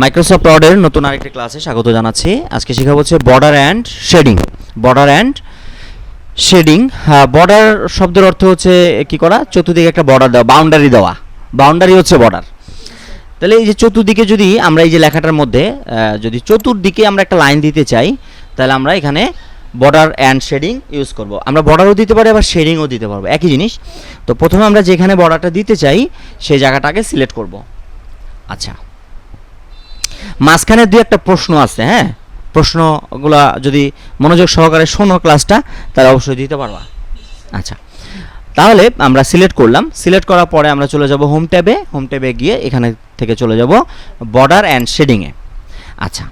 Microsoft ওয়ার্ডের নতুন আরেকটি ক্লাসে স্বাগত জানাচ্ছি। আজকে শেখাবো হচ্ছে border and shading border and shading border শব্দের অর্থ হচ্ছে কি করা? চতুর্দিকে একটা বর্ডার দেওয়া বাউন্ডারি দেওয়া। বাউন্ডারি হচ্ছে বর্ডার তাহলে এই যে চতুর্দিকে যদি আমরা এই যে লেখাটার মধ্যে যদি চতুর্দিকে আমরা একটা লাইন দিতে চাই, তাহলে আমরা এখানে বর্ডার অ্যান্ড শেডিং ইউজ করব। আমরা বর্ডারও দিতে পারি, আবার শেডিংও দিতে পারব। একই জিনিস। তো প্রথমে আমরা যেখানে বর্ডারটা দিতে চাই, সেই জায়গাটাকে সিলেক্ট করব। আচ্ছা। মাঝখানে দু একটা প্রশ্ন আছে হ্যাঁ? প্রশ্নগুলো যদি মনোযোগ সহকারে শোনো ক্লাসটা, তাহলে অবশ্যই দিতে পারবা। আচ্ছা তাহলে আমরা সিলেক্ট করলাম। সিলেক্ট করার পরে আমরা চলে যাব হোম ট্যাবে। হোম ট্যাবে গিয়ে এখানে থেকে চলে যাব বর্ডার অ্যান্ড শেডিংয়ে। আচ্ছা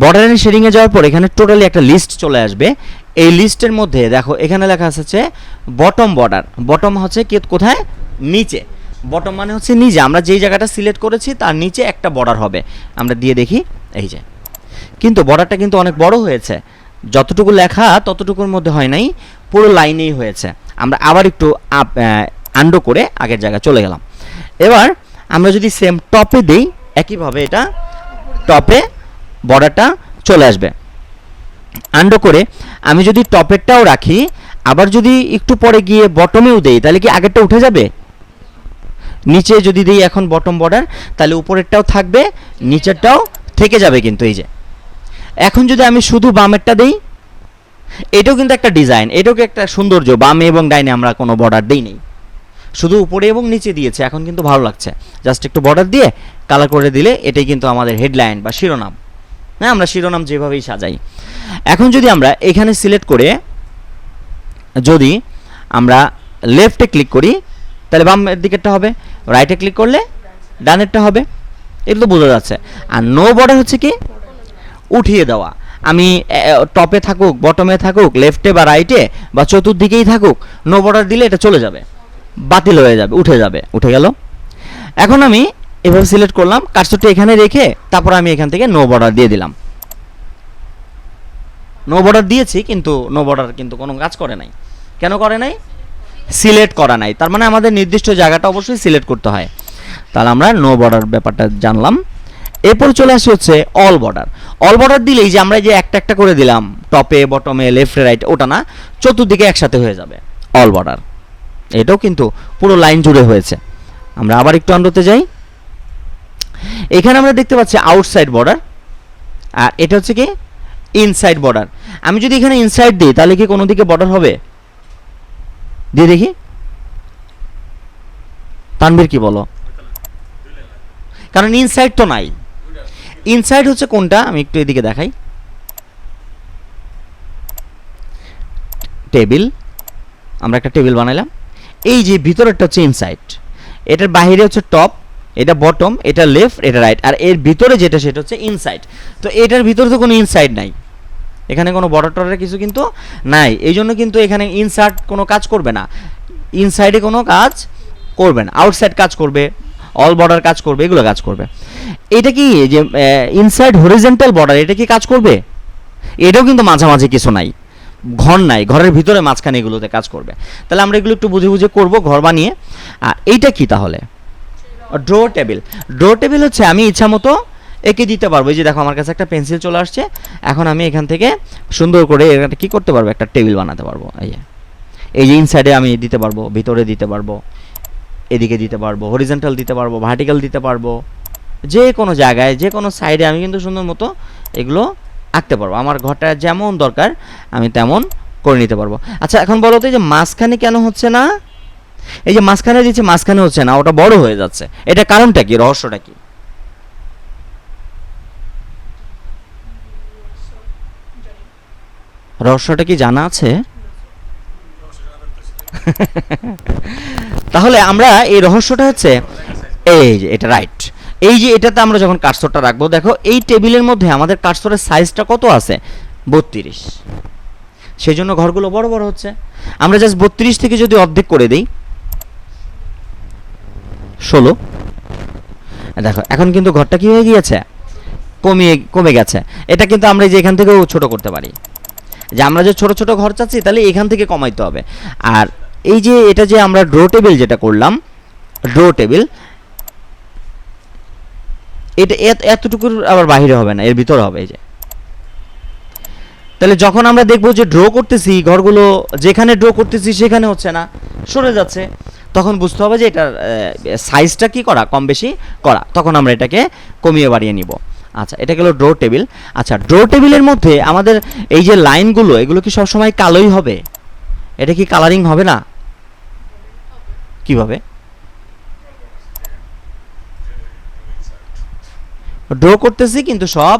বর্ডার অ্যান্ড শেডিংয়ে যাওয়ার পর এখানে টোটালি একটা লিস্ট চলে আসবে। এই লিস্টের মধ্যে দেখো, এখানে লেখা আছে বটম বর্ডার। বটম হচ্ছে কি, কোথায়? নিচে। বটম মানে হচ্ছে নিচে। আমরা যেই জায়গাটা সিলেক্ট করেছি, তার নিচে একটা বর্ডার হবে। আমরা দিয়ে দেখি, এই যে। কিন্তু বর্ডারটা কিন্তু অনেক বড় হয়েছে। যতটুকু লেখা, ততটুকুর মধ্যে হয় নাই। পুরো লাইনেই হয়েছে। আমরা আবার একটু আপ আন্ডো করে আগের জায়গায় চলে গেলাম। এবার আমরা যদি সেম টপে দিই, একইভাবে এটা টপে বর্ডারটা চলে আসবে। আন্ডো করে আমি যদি টপেরটাও রাখি, আবার যদি একটু পরে গিয়ে বটমেও দেই, তাহলে কি আগেরটা উঠে যাবে? নিচে যদি দিই এখন বটম বর্ডার তাহলে উপরেরটাও থাকবে, নিচেরটাও থেকে যাবে কিন্তু এই যে। এখন যদি আমি শুধু বামেরটা দেই, এটাও কিন্তু একটা ডিজাইন এটাও একটা সৌন্দর্য, বামে এবং ডাইনে আমরা কোনো বর্ডার দিই নেই। শুধু উপরে এবং নিচে দিয়েছে, এখন কিন্তু ভালো লাগছে। জাস্ট একটু বর্ডার দিয়ে কালার করে দিলে এটাই কিন্তু আমাদের হেডলাইন বা শিরোনাম। হ্যাঁ আমরা শিরোনাম যেভাবেই সাজাই। এখন যদি আমরা এখানে সিলেক্ট করে, যদি আমরা লেফটে ক্লিক করি, তাহলে বামের দিকেরটা হবে। রাইটে ক্লিক করলে ডানেরটা হবে। তো বোঝা যাচ্ছে। আর নো বর্ডার হচ্ছে কি? উঠিয়ে দেওয়া। আমি টপে থাকুক বটমে থাকুক লেফটে বা রাইটে বা চতুর্দিকেই থাকুক নো বর্ডার দিলে এটা চলে যাবে। বাতিল হয়ে যাবে, উঠে যাবে, উঠে গেল। এখন আমি এভাবে সিলেক্ট করলাম কার্সরটা এখানে রেখে তারপর আমি এখান থেকে নো বর্ডার দিয়ে দিলাম। নো বর্ডার দিয়েছি, কিন্তু নো বর্ডার কিন্তু কোনো কাজ করে নাই। কেন করে নাই? সিলেক্ট করা নাই। তার মানে আমাদের নির্দিষ্ট জায়গাটা অবশ্যই সিলেক্ট করতে হয়। তাহলে আমরা নো বর্ডার ব্যাপারটা জানলাম। এরপর চলে আসি হচ্ছে অল বর্ডার অল বর্ডার দিলেই যে আমরা যে একটা একটা করে দিলাম টপে বটমে লেফট রাইট ওটা না, চতুর্দিকে একসাথে হয়ে যাবে অল বর্ডার এটাও কিন্তু পুরো লাইন জুড়ে হয়েছে। আমরা আবার একটু আন্ডোতে যাই। এখানে আমরা দেখতে পাচ্ছি আউটসাইড বর্ডার আর এটা হচ্ছে কি ইনসাইড বর্ডার আমি যদি এখানে ইনসাইড দিই, তাহলে কি কোনো দিকে বর্ডার হবে? দিয়ে দেখি। তানভীর কি বলো? কারণ ইনসাইড তো নাই। ইনসাইড হচ্ছে কোনটা? আমি একটু এদিকে দেখাই। টেবিল। আমরা একটা টেবিল বানাইলাম। এই যে ভিতরেরটা হচ্ছে ইনসাইড এটার বাইরে হচ্ছে টপ এটা বটম এটা লেফট এটা রাইট আর এর ভিতরে যেটা, সেটা হচ্ছে ইনসাইড তো এটার ভিতরে তো কোনো ইনসাইড নাই। এখানে কোনো বর্ডার টর্ডার কিছু কিন্তু নাই। এই জন্য কিন্তু এখানে ইনসার্ট কোনো কাজ করবে না। ইনসাইডে কোনো কাজ করবে না। আউটসাইড কাজ করবে অল বর্ডার কাজ করবে, এগুলো কাজ করবে। এটা কি যে ইনসাইড হরিজেন্টাল বর্ডার এটা কি কাজ করবে? এটাও কিন্তু মাঝামাঝি কিছু নাই। ঘর নাই, ঘরের ভিতরে মাঝখানে এগুলোতে কাজ করবে। তাহলে আমরা এগুলো একটু বুঝে বুঝে করব, ঘর বানিয়ে। আর এইটা কি তাহলে? ড্র টেবিল ড্র টেবিল হচ্ছে আমি ইচ্ছা মতো এঁকে দিতে পারব। এই যে দেখো, আমার কাছে একটা পেন্সিল চলে আসছে। এখন আমি এখান থেকে সুন্দর করে এটা কি করতে পারব? একটা টেবিল বানাতে পারব। এই যে এই যে ইনসাইডে আমি দিতে পারব, ভিতরে দিতে পারব, এদিকে দিতে পারব হরিজেন্টাল দিতে পারব ভার্টিক্যাল দিতে পারব। যে কোনো জায়গায়, যে কোনো সাইডে আমি কিন্তু সুন্দর মতো এগুলো আঁকতে পারব। আমার ঘরটা যেমন দরকার, আমি তেমন করে নিতে পারব। আচ্ছা এখন বলো তো যে মাঝখানে কেন হচ্ছে না? এই যে মাঝখানে দিচ্ছে, মাঝখানে হচ্ছে না, ওটা বড় হয়ে যাচ্ছে। এটা কারণটা কি? রহস্যটা কি? রহস্যটা কি জানা আছে? তাহলে আমরা এই রহস্যটা হচ্ছে, এই যে এটা রাইট এই যে এটাতে আমরা যখন কার্সরটা রাখব, দেখো এই টেবিলের মধ্যে আমাদের কার্সরের সাইজটা কত আছে? বত্রিশ। সেই জন্য ঘরগুলো বড় বড় হচ্ছে। আমরা জাস্ট বত্রিশ থেকে যদি অর্ধেক করে দিই, ষোলো। দেখো, এখন কিন্তু ঘরটা কি হয়ে গিয়েছে? কমিয়ে, কমে গেছে। এটা কিন্তু আমরা যে এখান থেকেও ছোট করতে পারি। যে আমরা যে ছোট ছোট ঘর চাচ্ছি, তাহলে এখান থেকে কমাইতে হবে। আর এই যে এটা যে আমরা ড্র টেবিল যেটা করলাম ড্র টেবিল এটা এত- এতটুকুর আবার বাইরে হবে না, এর ভিতরে হবে এই যে। তাহলে যখন আমরা দেখব যে ড্র করতেছি, ঘরগুলো যেখানে ড্র করতেছি সেখানে হচ্ছে না, সরে যাচ্ছে, তখন বুঝতে হবে যে এটার সাইজটা কি করা, কম বেশি করা, তখন আমরা এটাকে কমিয়ে বাড়িয়ে নিব। আচ্ছা এটা গেল ড্র টেবিল আচ্ছা ড্র টেবিলের মধ্যে আমাদের এই যে লাইনগুলো এগুলো কি সবসময় কালোই হবে? এটা কি কালারিং হবে না? কীভাবে? ড্র করতেছি, কিন্তু সব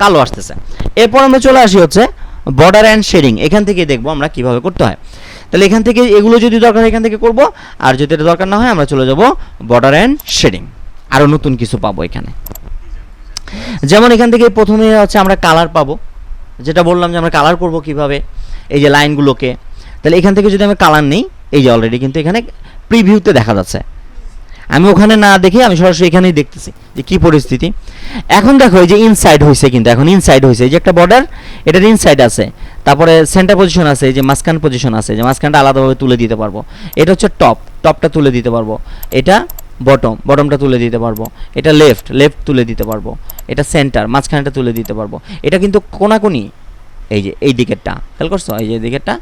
কালো আসতেছে। এরপর আমরা চলে আসি হচ্ছে বর্ডার অ্যান্ড শেডিং এখান থেকে দেখব আমরা কীভাবে করতে হয়। তাহলে এখান থেকে এগুলো যদি দরকার এখান থেকে করব। আর যদি এটা দরকার না হয়, আমরা চলে যাব বর্ডার অ্যান্ড শেডিং আরও নতুন কিছু পাবো এখানে। যেমন এখান থেকে প্রথমে হচ্ছে আমরা কালার পাবো। যেটা বললাম যে আমরা কালার করব কীভাবে, এই যে লাইনগুলোকে তাহলে এখান থেকে যদি আমি কালার নেই, এই যে অলরেডি কিন্তু এখানে প্রিভিউতে দেখা যাচ্ছে। আমি ওখানে না দেখে আমি সরাসরি এখানেই দেখতেছি যে কি পরিস্থিতি। এখন দেখো এই যে ইনসাইড হয়েছে কিন্তু, এখন ইনসাইড হয়েছে এই যে একটা বর্ডার এটার ইনসাইড আছে। তারপরে সেন্টার পজিশন আছে, এই যে মাঝখান পজিশন আছে। যে মাঝখানটা আলাদাভাবে তুলে দিতে পারব। এটা হচ্ছে টপ টপটা তুলে দিতে পারব। এটা বটম বটমটা তুলে দিতে পারব। এটা লেফট লেফট তুলে দিতে পারব। এটা সেন্টার মাঝখানটা তুলে দিতে পারব। এটা কিন্তু কোনাকুনি। এই যে, এই দিকেরটা। খেয়াল করছ? এই যে দিকেরটা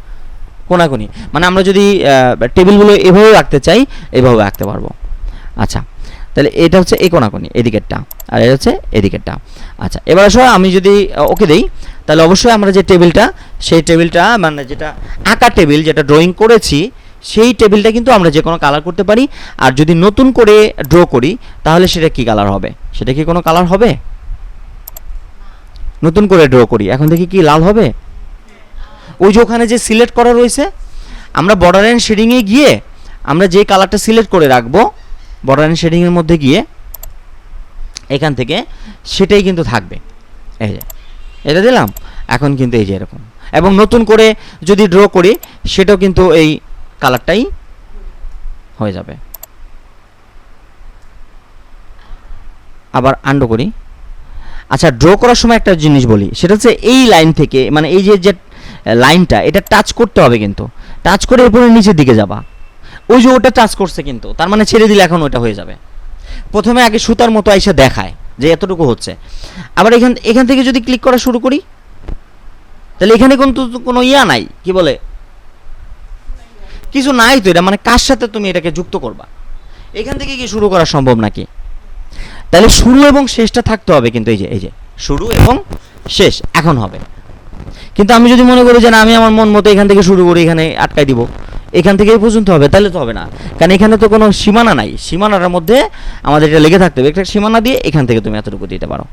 কোনাকুনি। মানে আমরা যদি টেবিলগুলো এভাবে রাখতে চাই, এভাবে রাখতে পারব। আচ্ছা তাহলে এটা হচ্ছে এই কোনাকুনি এদিকেরটা আর এটা হচ্ছে এদিকেরটা আচ্ছা এবার আসলে আমি যদি ওকে দেই, তাহলে অবশ্যই আমরা যে টেবিলটা সেই টেবিলটা মানে যেটা আঁকা টেবিল যেটা ড্রয়িং করেছি সেই টেবিলটা কিন্তু আমরা যে কোনো কালার করতে পারি। আর যদি নতুন করে ড্র করি, তাহলে সেটা কি কালার হবে? সেটা কি কোনো কালার হবে? নতুন করে ড্র করি, এখন দেখি কি লাল হবে? ওই যে ওখানে যে সিলেক্ট করা রয়েছে, আমরা বর্ডার অ্যান্ড শেডিংয়ে গিয়ে আমরা যে কালারটা সিলেক্ট করে রাখব বর্ডার অ্যান্ড শেডিংয়ের মধ্যে গিয়ে এখান থেকে সেটাই কিন্তু থাকবে। এই যে, এটা দিলাম, এখন কিন্তু এই যে এরকম। এবং নতুন করে যদি ড্র করি, সেটাও কিন্তু এই কালারটাই হয়ে যাবে। আবার আন্ডো করি। আচ্ছা ড্র করার সময় একটা জিনিস বলি, সেটা হচ্ছে এই লাইন থেকে মানে এই যে যে লাইনটা এটা টাচ করতে হবে কিন্তু। টাচ করে এরপরে নিচের দিকে যাবা। ওই যে ওটা টাচ করছে কিন্তু, তার মানে ছেড়ে দিলে এখন ওটা হয়ে যাবে। প্রথমে আগে সুতার মতো এসে দেখায় যে এতটুকু হচ্ছে। আবার এখান এখান থেকে যদি ক্লিক করা শুরু করি, তাহলে এখানে কিন্তু কোনো ইয়া নাই, কি বলে? কিছু নাই তো এটা মানে কার সাথে তুমি এটাকে যুক্ত করবা? এখান থেকে কি শুরু করা সম্ভব নাকি? তাহলে শুরু এবং শেষটা থাকতে হবে কিন্তু, এই যে এই যে, শুরু এবং শেষ, এখন হবে। কিন্তু আমি যদি মনে করি যে না, আমি আমার মন মতো এখান থেকে শুরু করি এখানে আটকাই দিব, এখান থেকে এই পর্যন্ত হবে, তাহলে তো হবে না। কারণ এখানে তো কোনো সীমানা নাই। সীমানার মধ্যে আমাদের এটা লেগে থাকতে হবে। একটা সীমানা দিয়ে এখান থেকে তুমি এতটুকু দিতে পারো।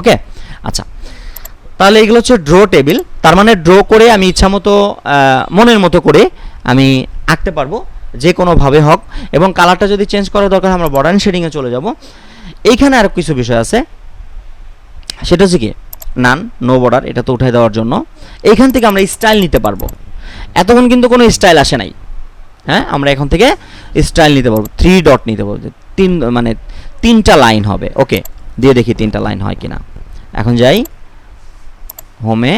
ওকে আচ্ছা। তাহলে এগুলো হচ্ছে ড্র টেবিল তার মানে ড্র করে আমি ইচ্ছামতো মনের মতো করে আমি আঁকতে পারব, যে কোনোভাবে হোক। এবং কালারটা যদি চেঞ্জ করার দরকার আমরা বর্ডার শেডিংয়ে চলে যাব। এইখানে আর কিছু বিষয় আছে। সেটা হচ্ছে কি? নান নো বর্ডার এটা তো উঠাই দেওয়ার জন্য। এইখান থেকে আমরা স্টাইল নিতে পারব। এতক্ষণ কিন্তু কোনো স্টাইল আসে নাই। হ্যাঁ? আমরা এখন থেকে স্টাইল নিতে পারব। থ্রি ডট নিতে পারব। তিন মানে তিনটা লাইন হবে। ওকে দিয়ে দেখি তিনটা লাইন হয় কিনা। এখন যাই। হোমে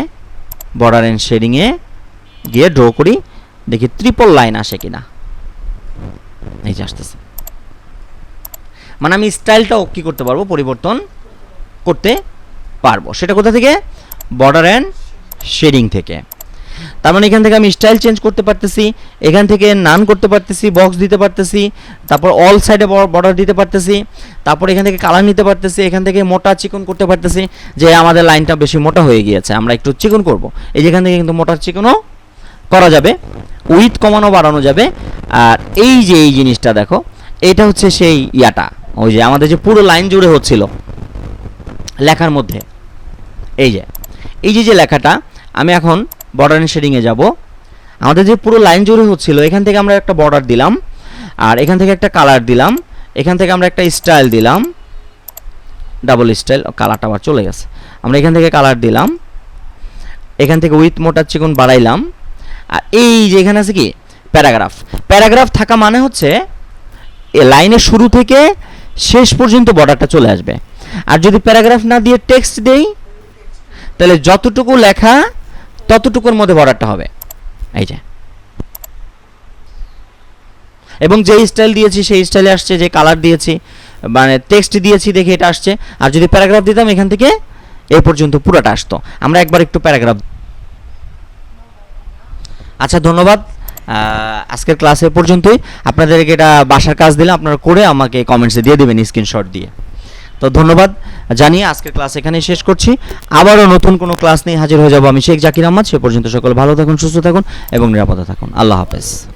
বর্ডার অ্যান্ড শেডিংয়ে গিয়ে ড্র করি, দেখি ট্রিপল লাইন আসে কিনা। এই যে আসতেছে। মানে আমি স্টাইলটাও কি করতে পারব, পরিবর্তন করতে পারব। সেটা কোথা থেকে? বর্ডার অ্যান্ড শেডিং থেকে। তার মানে এখান থেকে আমি স্টাইল চেঞ্জ করতে পারতেছি, এখান থেকে নান করতে পারতেছি বক্স দিতে পারতেছি, তারপর অল সাইডে বর্ডার দিতে পারতেছি, তারপর এখান থেকে কালার নিতে পারতেছি, এখান থেকে মোটা চিকন করতে পারতেছি, যে আমাদের লাইনটা বেশি মোটা হয়ে গিয়েছে, আমরা একটু চিকন করব। এই যেখান থেকে কিন্তু মোটা চিকনও করা যাবে উইথ কমানো বাড়ানো যাবে, আর এই যে এই জিনিসটা দেখো, এটা হচ্ছে সেই ইয়াটা, ওই যে আমাদের যে পুরো লাইন জুড়ে হচ্ছিল, লেখার মধ্যে, এই যে এই যে যে লেখাটা, আমি এখন বর্ডার শেডিংয়ে যাব। আমাদের যে পুরো লাইন জুড়ে হচ্ছিল, এখান থেকে আমরা একটা বর্ডার দিলাম, আর এখান থেকে একটা কালার দিলাম, এখান থেকে আমরা একটা স্টাইল দিলাম ডাবল স্টাইল কালারটা আবার চলে গেছে। আমরা এখান থেকে কালার দিলাম, এখান থেকে উইথ মোটার চিকন বাড়াইলাম, আর এই যে এখানে আছে কি? প্যারাগ্রাফ প্যারাগ্রাফ থাকা মানে হচ্ছে, এ লাইনের শুরু থেকে শেষ পর্যন্ত বর্ডারটা চলে আসবে। আর যদি প্যারাগ্রাফ না দিয়ে টেক্সট দেই, তাহলে যতটুকু লেখা ততটুকুর মধ্যে বর্ডারটা হবে। এই যে। এবং যে স্টাইল দিয়েছি, সেই স্টাইলে আসছে যে কালার দিয়েছি মানে টেক্সট দিয়েছি দেখে এটা আসছে। আর যদি প্যারাগ্রাফ দিতাম, এখান থেকে এই পর্যন্ত পুরোটা আসতো। আমরা একবার একটু প্যারাগ্রাফ আচ্ছা ধন্যবাদ। আজকের ক্লাস এ পর্যন্তই। আপনাদেরকে এটা বাসার কাজ দিলে আপনারা করে আমাকে কমেন্টসে দিয়ে দেবেন স্ক্রিনশট দিয়ে। তো ধন্যবাদ। জানিয়ে আজকের ক্লাস এখানেই শেষ করছি। আবারও নতুন কোনো ক্লাস নিয়ে হাজির হয়ে যাব আমি শেখ জাকির আহমদ। সে পর্যন্ত সকল ভালো থাকুন, সুস্থ থাকুন এবং নিরাপদে থাকুন। আল্লাহ হাফেজ।